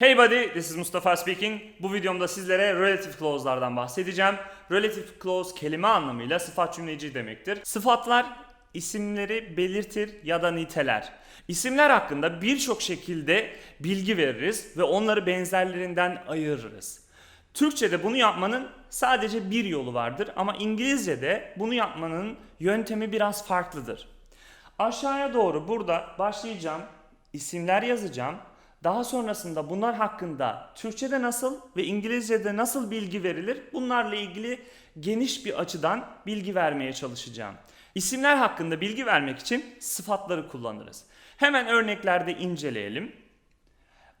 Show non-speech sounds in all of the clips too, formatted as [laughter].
Hey buddy, this is Mustafa speaking. Bu videomda sizlere relative clause'lardan bahsedeceğim. Relative clause kelime anlamıyla sıfat cümleci demektir. Sıfatlar isimleri belirtir ya da niteler. İsimler hakkında birçok şekilde bilgi veririz ve onları benzerlerinden ayırırız. Türkçe'de bunu yapmanın sadece bir yolu vardır ama İngilizce'de bunu yapmanın yöntemi biraz farklıdır. Aşağıya doğru burada başlayacağım. isimler yazacağım. Daha sonrasında bunlar hakkında Türkçe'de nasıl ve İngilizce'de nasıl bilgi verilir? Bunlarla ilgili geniş bir açıdan bilgi vermeye çalışacağım. İsimler hakkında bilgi vermek için sıfatları kullanırız. Hemen örneklerde inceleyelim.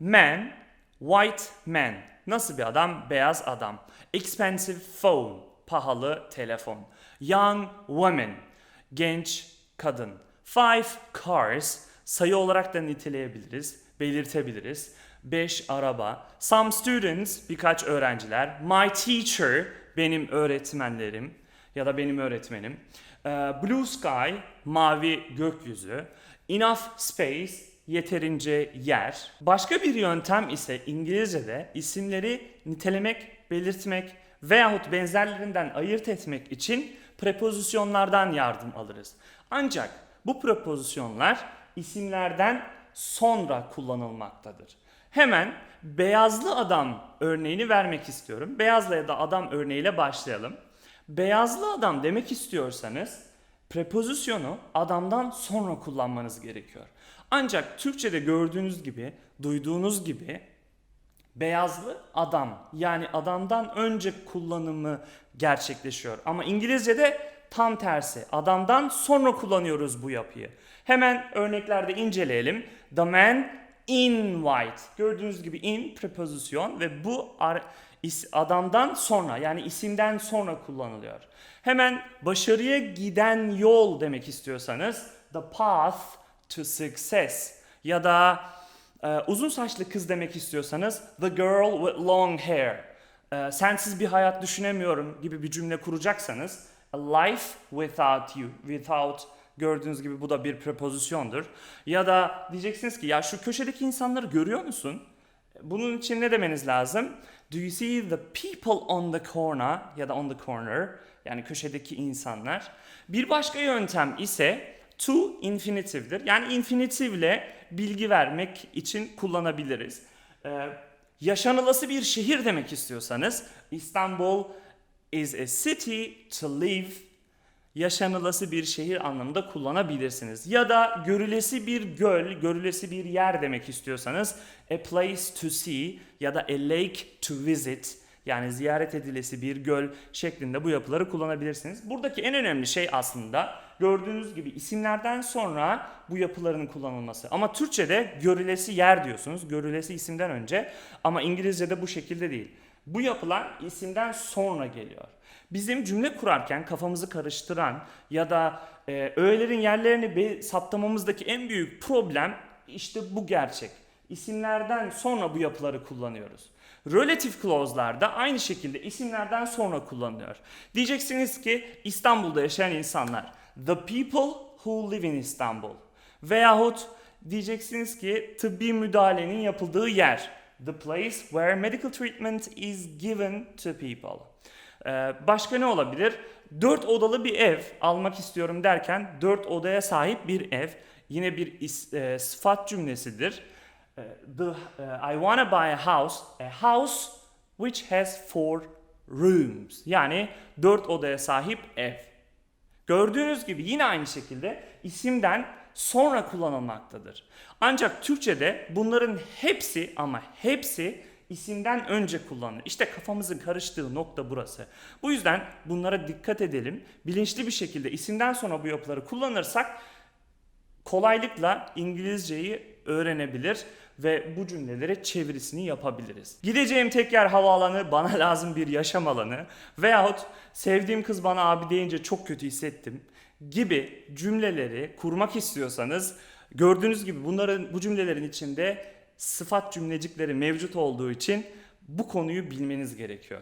Man, white man. Nasıl bir adam? Beyaz adam. Expensive phone. Pahalı telefon. Young woman. Genç kadın. Five cars. Sayı olarak da niteleyebiliriz, belirtebiliriz. Beş araba. Some students. Birkaç öğrenciler. My teacher. Benim öğretmenlerim ya da benim öğretmenim. Ee, Blue sky. Mavi gökyüzü. Enough space yeterince yer. Başka bir yöntem ise İngilizce'de isimleri nitelemek, belirtmek veyahut benzerlerinden ayırt etmek için prepozisyonlardan yardım alırız. Ancak bu prepozisyonlar isimlerden sonra kullanılmaktadır. Hemen beyazlı adam örneğini vermek istiyorum. Beyazlı ya da adam örneğiyle başlayalım. Beyazlı adam demek istiyorsanız prepozisyonu adamdan sonra kullanmanız gerekiyor. Ancak Türkçe'de gördüğünüz gibi, duyduğunuz gibi beyazlı adam yani adamdan önce kullanımı gerçekleşiyor. Ama İngilizce'de tam tersi. Adamdan sonra kullanıyoruz bu yapıyı. Hemen örneklerde inceleyelim. The man in white. Gördüğünüz gibi in prepozisyon ve bu adamdan sonra yani isimden sonra kullanılıyor. Hemen başarıya giden yol demek istiyorsanız the path to success ya da ee, uzun saçlı kız demek istiyorsanız the girl with long hair. Ee, sensiz bir hayat düşünemiyorum gibi bir cümle kuracaksanız a life without you, without gördüğünüz gibi bu da bir prepozisyondur. Ya da diyeceksiniz ki ya şu köşedeki insanları görüyor musun? Bunun için ne demeniz lazım? Do you see the people on the corner ya da on the corner yani köşedeki insanlar? Bir başka yöntem ise to infinitive'dir. Yani infinitivle bilgi vermek için kullanabiliriz. Ee, yaşanılası bir şehir demek istiyorsanız İstanbul is a city to live yaşanılası bir şehir anlamında kullanabilirsiniz. Ya da görülesi bir göl, görülesi bir yer demek istiyorsanız a place to see ya da a lake to visit yani ziyaret edilesi bir göl şeklinde bu yapıları kullanabilirsiniz. Buradaki en önemli şey aslında gördüğünüz gibi isimlerden sonra bu yapıların kullanılması. Ama Türkçe'de görülesi yer diyorsunuz. Görülesi isimden önce ama İngilizce'de bu şekilde değil. Bu yapılar isimden sonra geliyor. Bizim cümle kurarken kafamızı karıştıran ya da e, öğelerin yerlerini be- saptamamızdaki en büyük problem işte bu gerçek. İsimlerden sonra bu yapıları kullanıyoruz. Relative clause'larda aynı şekilde isimlerden sonra kullanılıyor. Diyeceksiniz ki İstanbul'da yaşayan insanlar. The people who live in Istanbul. Veyahut diyeceksiniz ki tıbbi müdahalenin yapıldığı yer. The place where medical treatment is given to people. Ee, başka ne olabilir? Dört odalı bir ev almak istiyorum derken dört odaya sahip bir ev. Yine bir is, e, sıfat cümlesidir. Ee, the, e, I wanna buy a house, a house which has four rooms. Yani dört odaya sahip ev. Gördüğünüz gibi yine aynı şekilde isimden sonra kullanılmaktadır. Ancak Türkçe'de bunların hepsi ama hepsi isimden önce kullanılır. İşte kafamızın karıştığı nokta burası. Bu yüzden bunlara dikkat edelim. Bilinçli bir şekilde isimden sonra bu yapıları kullanırsak kolaylıkla İngilizceyi öğrenebilir ve bu cümlelere çevirisini yapabiliriz. Gideceğim tek yer havaalanı, bana [laughs] lazım bir yaşam alanı veyahut sevdiğim kız bana abi deyince çok kötü hissettim gibi cümleleri kurmak istiyorsanız gördüğünüz gibi bunların bu cümlelerin içinde sıfat cümlecikleri mevcut olduğu için bu konuyu bilmeniz gerekiyor.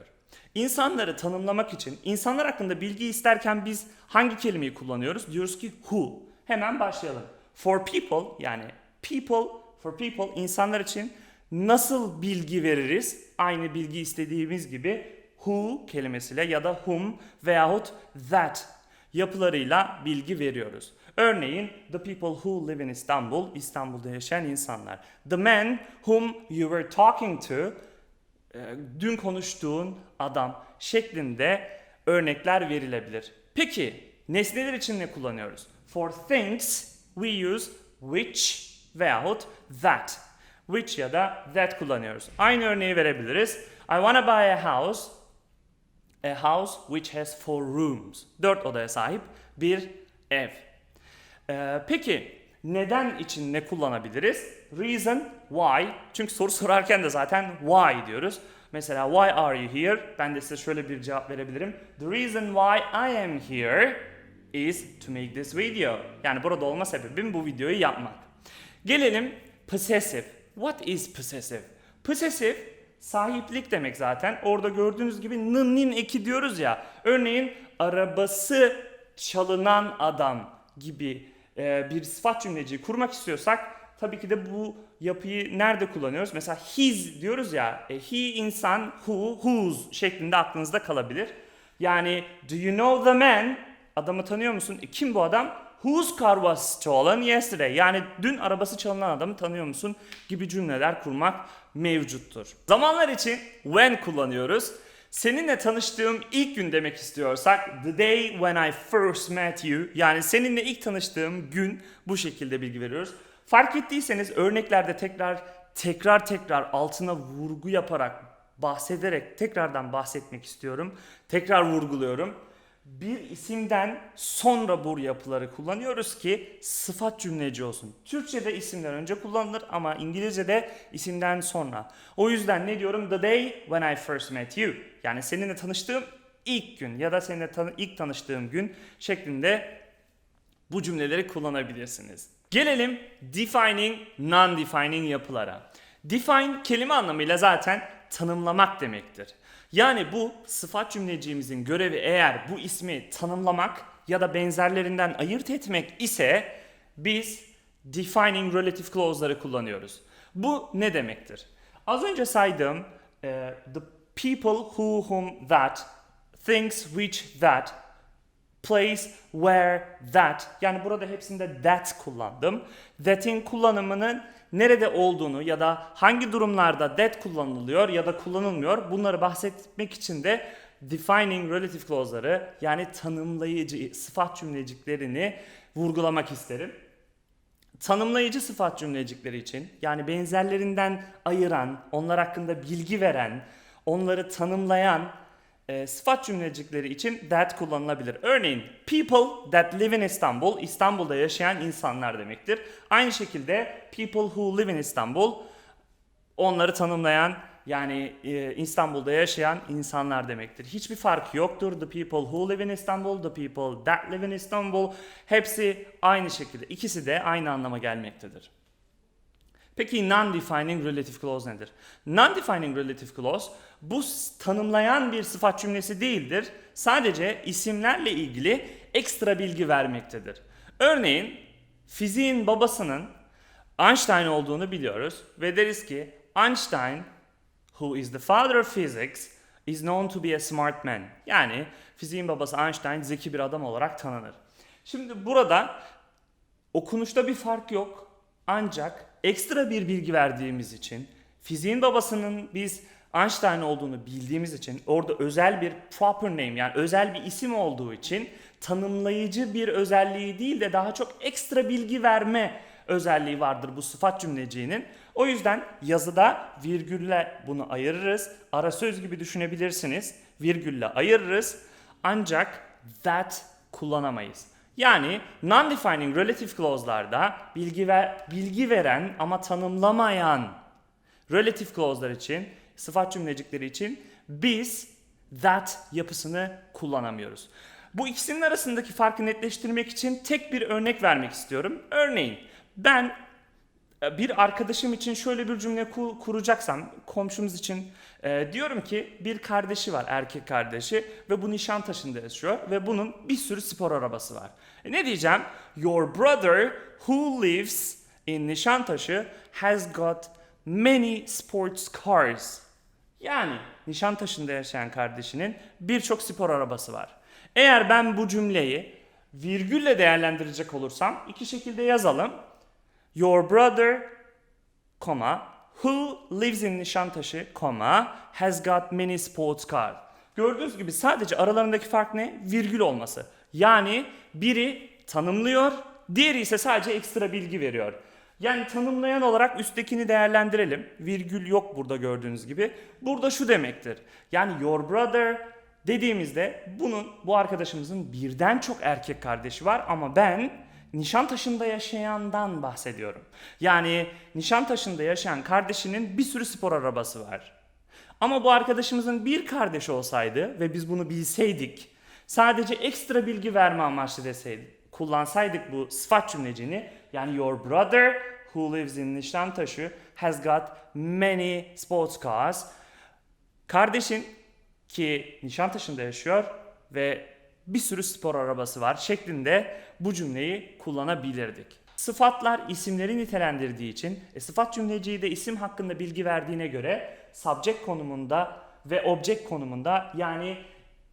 İnsanları tanımlamak için, insanlar hakkında bilgi isterken biz hangi kelimeyi kullanıyoruz? Diyoruz ki who. Hemen başlayalım. For people yani people, for people insanlar için nasıl bilgi veririz? Aynı bilgi istediğimiz gibi who kelimesiyle ya da whom veyahut that yapılarıyla bilgi veriyoruz. Örneğin the people who live in Istanbul, İstanbul'da yaşayan insanlar. The man whom you were talking to, e, dün konuştuğun adam şeklinde örnekler verilebilir. Peki nesneler için ne kullanıyoruz? For things we use which veyahut that. Which ya da that kullanıyoruz. Aynı örneği verebiliriz. I wanna buy a house A house which has four rooms. Dört odaya sahip bir ev. Ee, peki neden için ne kullanabiliriz? Reason, why. Çünkü soru [laughs] sorarken de zaten why diyoruz. Mesela why are you here? Ben de size şöyle bir cevap verebilirim. The reason why I am here is to make this video. Yani burada olma sebebim bu videoyu yapmak. Gelelim possessive. What is possessive? Possessive sahiplik demek zaten. Orada gördüğünüz gibi nın eki diyoruz ya. Örneğin arabası çalınan adam gibi e, bir sıfat cümleciği kurmak istiyorsak tabii ki de bu yapıyı nerede kullanıyoruz? Mesela his diyoruz ya. e, he insan, who, whose şeklinde aklınızda kalabilir. Yani do you know the man? Adamı tanıyor musun? E, kim bu adam? Whose car was stolen yesterday? Yani dün arabası çalınan adamı tanıyor musun? Gibi cümleler kurmak mevcuttur. Zamanlar için when kullanıyoruz. Seninle tanıştığım ilk gün demek istiyorsak the day when I first met you yani seninle ilk tanıştığım gün bu şekilde bilgi veriyoruz. Fark ettiyseniz örneklerde tekrar tekrar tekrar altına vurgu yaparak bahsederek tekrardan bahsetmek istiyorum. Tekrar vurguluyorum bir isimden sonra bu yapıları kullanıyoruz ki sıfat cümleci olsun. Türkçe'de isimden önce kullanılır ama İngilizce'de isimden sonra. O yüzden ne diyorum? The day when I first met you. Yani seninle tanıştığım ilk gün ya da seninle tanı- ilk tanıştığım gün şeklinde bu cümleleri kullanabilirsiniz. Gelelim defining, non-defining yapılara. Define kelime anlamıyla zaten tanımlamak demektir. Yani bu sıfat cümleciğimizin görevi eğer bu ismi tanımlamak ya da benzerlerinden ayırt etmek ise biz defining relative clause'ları kullanıyoruz. Bu ne demektir? Az önce saydığım e, the people who, whom, that, things which, that, place, where, that. Yani burada hepsinde that kullandım. That'in kullanımının nerede olduğunu ya da hangi durumlarda that kullanılıyor ya da kullanılmıyor bunları bahsetmek için de defining relative clause'ları yani tanımlayıcı sıfat cümleciklerini vurgulamak isterim. Tanımlayıcı sıfat cümlecikleri için yani benzerlerinden ayıran, onlar hakkında bilgi veren, onları tanımlayan e, sıfat cümlecikleri için that kullanılabilir. Örneğin people that live in Istanbul, İstanbul'da yaşayan insanlar demektir. Aynı şekilde people who live in Istanbul, onları tanımlayan yani e, İstanbul'da yaşayan insanlar demektir. Hiçbir fark yoktur. The people who live in Istanbul, the people that live in Istanbul hepsi aynı şekilde. İkisi de aynı anlama gelmektedir. Peki non-defining relative clause nedir? Non-defining relative clause bu tanımlayan bir sıfat cümlesi değildir. Sadece isimlerle ilgili ekstra bilgi vermektedir. Örneğin fiziğin babasının Einstein olduğunu biliyoruz ve deriz ki Einstein who is the father of physics is known to be a smart man. Yani fiziğin babası Einstein zeki bir adam olarak tanınır. Şimdi burada Okunuşta bir fark yok. Ancak ekstra bir bilgi verdiğimiz için, fiziğin babasının biz Einstein olduğunu bildiğimiz için, orada özel bir proper name yani özel bir isim olduğu için tanımlayıcı bir özelliği değil de daha çok ekstra bilgi verme özelliği vardır bu sıfat cümleciğinin. O yüzden yazıda virgülle bunu ayırırız. Ara söz gibi düşünebilirsiniz. Virgülle ayırırız. Ancak that kullanamayız. Yani non-defining relative clause'larda bilgi ver, bilgi veren ama tanımlamayan relative clause'lar için, sıfat cümlecikleri için biz that yapısını kullanamıyoruz. Bu ikisinin arasındaki farkı netleştirmek için tek bir örnek vermek istiyorum. Örneğin ben e, bir arkadaşım için şöyle bir cümle ku- kuracaksam komşumuz için e, diyorum ki bir kardeşi var erkek kardeşi ve bu Nişantaşı'nda yaşıyor ve bunun bir sürü spor arabası var. E, ne diyeceğim? Your brother who lives in Nişantaşı has got many sports cars. Yani Nişantaşı'nda yaşayan kardeşinin birçok spor arabası var. Eğer ben bu cümleyi virgülle değerlendirecek olursam iki şekilde yazalım. Your brother, comma, who lives in Nişantaşı, comma, has got many sports cars. Gördüğünüz gibi sadece aralarındaki fark ne? Virgül olması. Yani biri tanımlıyor, diğeri ise sadece ekstra bilgi veriyor. Yani tanımlayan olarak üsttekini değerlendirelim. Virgül yok burada gördüğünüz gibi. Burada şu demektir. Yani your brother dediğimizde bunun bu arkadaşımızın birden çok erkek kardeşi var ama ben Nişantaşı'nda yaşayandan bahsediyorum. Yani Nişantaşı'nda yaşayan kardeşinin bir sürü spor arabası var. Ama bu arkadaşımızın bir kardeşi olsaydı ve biz bunu bilseydik, sadece ekstra bilgi verme amaçlı deseydik, kullansaydık bu sıfat cümlecini, yani your brother who lives in Nişantaşı has got many sports cars. Kardeşin ki Nişantaşı'nda yaşıyor ve bir sürü spor arabası var şeklinde bu cümleyi kullanabilirdik. Sıfatlar isimleri nitelendirdiği için e, sıfat cümleciyi de isim hakkında bilgi verdiğine göre subject konumunda ve object konumunda yani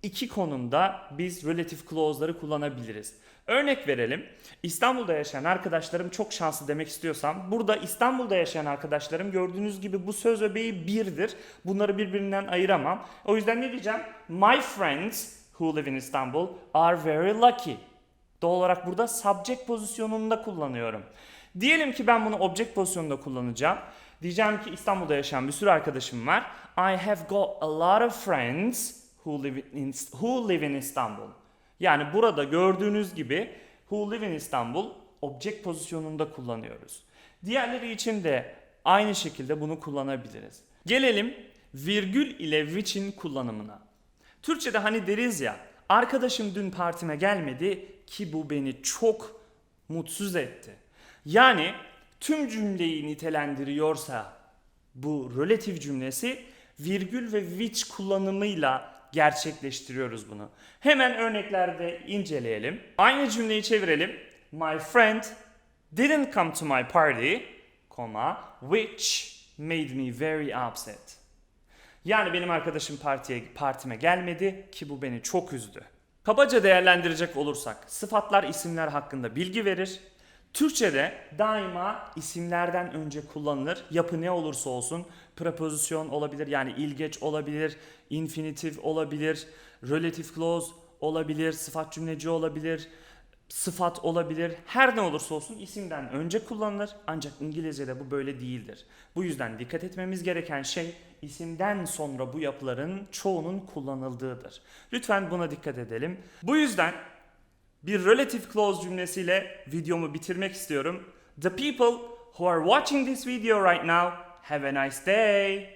iki konumda biz relative clause'ları kullanabiliriz. Örnek verelim. İstanbul'da yaşayan arkadaşlarım çok şanslı demek istiyorsam burada İstanbul'da yaşayan arkadaşlarım gördüğünüz gibi bu söz öbeği birdir. Bunları birbirinden ayıramam. O yüzden ne diyeceğim? My friends who live in Istanbul are very lucky. Doğal olarak burada subject pozisyonunda kullanıyorum. Diyelim ki ben bunu object pozisyonunda kullanacağım. Diyeceğim ki İstanbul'da yaşayan bir sürü arkadaşım var. I have got a lot of friends who live in, who live in Istanbul. Yani burada gördüğünüz gibi who live in Istanbul object pozisyonunda kullanıyoruz. Diğerleri için de aynı şekilde bunu kullanabiliriz. Gelelim virgül ile which'in kullanımına. Türkçe'de hani deriz ya arkadaşım dün partime gelmedi ki bu beni çok mutsuz etti. Yani tüm cümleyi nitelendiriyorsa bu relative cümlesi virgül ve which kullanımıyla gerçekleştiriyoruz bunu. Hemen örneklerde inceleyelim. Aynı cümleyi çevirelim. My friend didn't come to my party, comma, which made me very upset. Yani benim arkadaşım partiye partime gelmedi ki bu beni çok üzdü. Kabaca değerlendirecek olursak sıfatlar isimler hakkında bilgi verir. Türkçe'de daima isimlerden önce kullanılır. Yapı ne olursa olsun prepozisyon olabilir yani ilgeç olabilir, infinitif olabilir, relative clause olabilir, sıfat cümleci olabilir, sıfat olabilir. Her ne olursa olsun isimden önce kullanılır. Ancak İngilizce'de bu böyle değildir. Bu yüzden dikkat etmemiz gereken şey isimden sonra bu yapıların çoğunun kullanıldığıdır. Lütfen buna dikkat edelim. Bu yüzden bir relative clause cümlesiyle videomu bitirmek istiyorum. The people who are watching this video right now have a nice day.